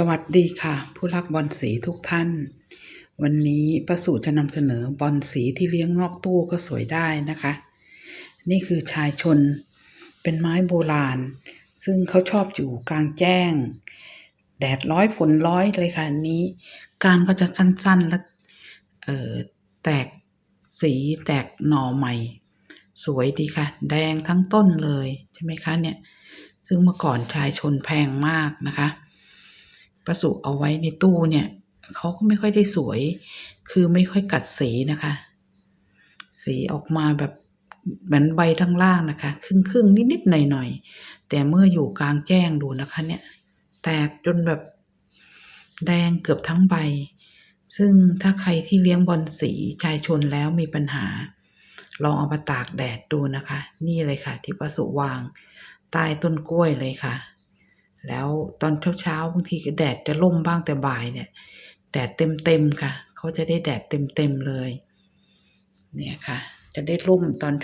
สวัสดีค่ะ ผู้รักบอลสีทุกท่าน วันนี้ประสูจะนำเสนอบอลสีที่เลี้ยงนอกตู้ก็สวยได้นะคะ นี่คือชายชนเป็นไม้โบราณ ซึ่งเขาชอบอยู่กลางแจ้ง แดดร้อยฝนร้อยเลยค่ะนี้การก็จะสั้นๆและเออแตกสีแตกหน่อใหม่ สวยดีค่ะ แดงทั้งต้นเลยใช่ไหมคะเนี่ย ซึ่งเมื่อก่อนชายชนแพงมากนะคะ ประสุเอาไว้ในตู้เนี่ยเขาก็ไม่ค่อยได้สวย คือไม่ค่อยกัดสีนะคะ สีออกมาแบบเหมือนใบทั้งล่างนะคะ ครึ่งครึ่งนิดนิดๆหน่อยหน่อยๆแต่เมื่ออยู่กลางแจ้งดูนะคะ เนี่ย แตกจนแบบแดงเกือบทั้งใบ ซึ่งถ้าใครที่เลี้ยงบอลสีชายชนแล้วมีปัญหา ลองเอามาตากแดดดูนะคะ นี่เลยค่ะ ที่ประสุวางใต้ต้นกล้วยเลยค่ะ แล้วตอนเช้าๆบางทีก็แดดจะล่มบ้างแต่บ่ายเนี่ย แดดเต็มๆค่ะ เขาจะได้แดดเต็มๆเลย เนี่ยค่ะ จะได้ร่มตอน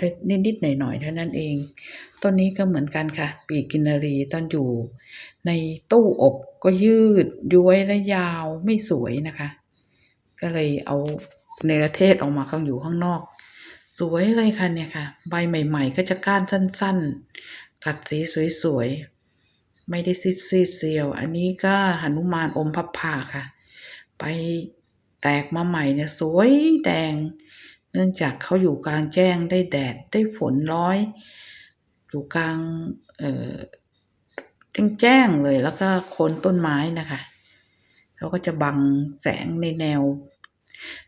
นิดๆหน่อยๆเท่านั้นเองต้นนี้ก็เหมือนกันค่ะ ปีกินนารีตอนอยู่ ในตู้อบก็ยืดย้วยและยาวไม่สวยนะคะ ก็เลยเอาในประเทศออกมาข้างอยู่ข้างนอก สวยเลยค่ะเนี่ยค่ะ ใบใหม่ ๆ ก็จะก้านสั้น ๆ กัดสีสวยๆ ไม่ได้ซีดซีดเซียว อันนี้ก็หนุมานอมพับผ่าค่ะ ไปแตกมาใหม่เนี่ยสวยแดง เนื่องจากเขาอยู่กลางแจ้งได้แดดได้ฝนร้อย อยู่กลางเอ่อแจ้งเลยแล้วก็โคนต้นไม้นะคะเขาก็จะบังแสงในแนว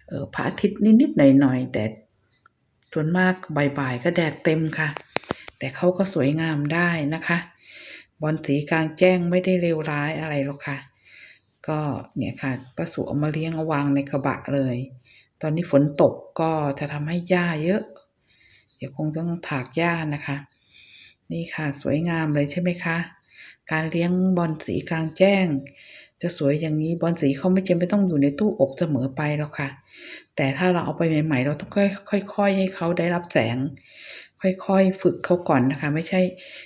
ออพระอาทิตย์นิดๆหน่อยๆแต่ส่วนมากบ่ายๆก็แดดเต็มค่ะ แต่เขาก็สวยงามได้นะคะ บอลสีกลางแจ้งไม่ได้เลวร้ายอะไรหรอกค่ะ ก็เนี่ยค่ะประสูเอามาเลี้ยงเอาวางในกระบะเลย ตอนนี้ฝนตกก็จะทำให้หญ้าเยอะ เดี๋ยวคงต้องถากหญ้านะคะ นี่ค่ะสวยงามเลยใช่ไหมคะ การเลี้ยงบอลสีกลางแจ้ง จะสวยอย่างนี้บอลสีเขาไม่จำเป็นต้องอยู่ในตู้อบเสมอไปหรอกค่ะ แต่ถ้าเราเอาไปใหม่ ๆ เราต้องค่อยๆให้เขาได้รับแสง ค่อยๆ ฝึกเขาก่อนนะคะ ไม่ใช่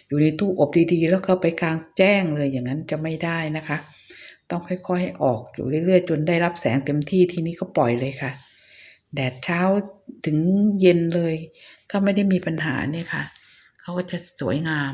อยู่ในตู้อบดีๆ แล้วก็ไปกลางแจ้งเลยอย่างนั้นจะไม่ได้นะคะ ต้องค่อยๆออกอยู่เรื่อยๆ จนได้รับแสงเต็มที่ทีนี้ก็ปล่อยเลยค่ะ แดดเช้าถึงเย็นเลย ก็ไม่ได้มีปัญหาเนี่ยค่ะเขาก็จะสวยงาม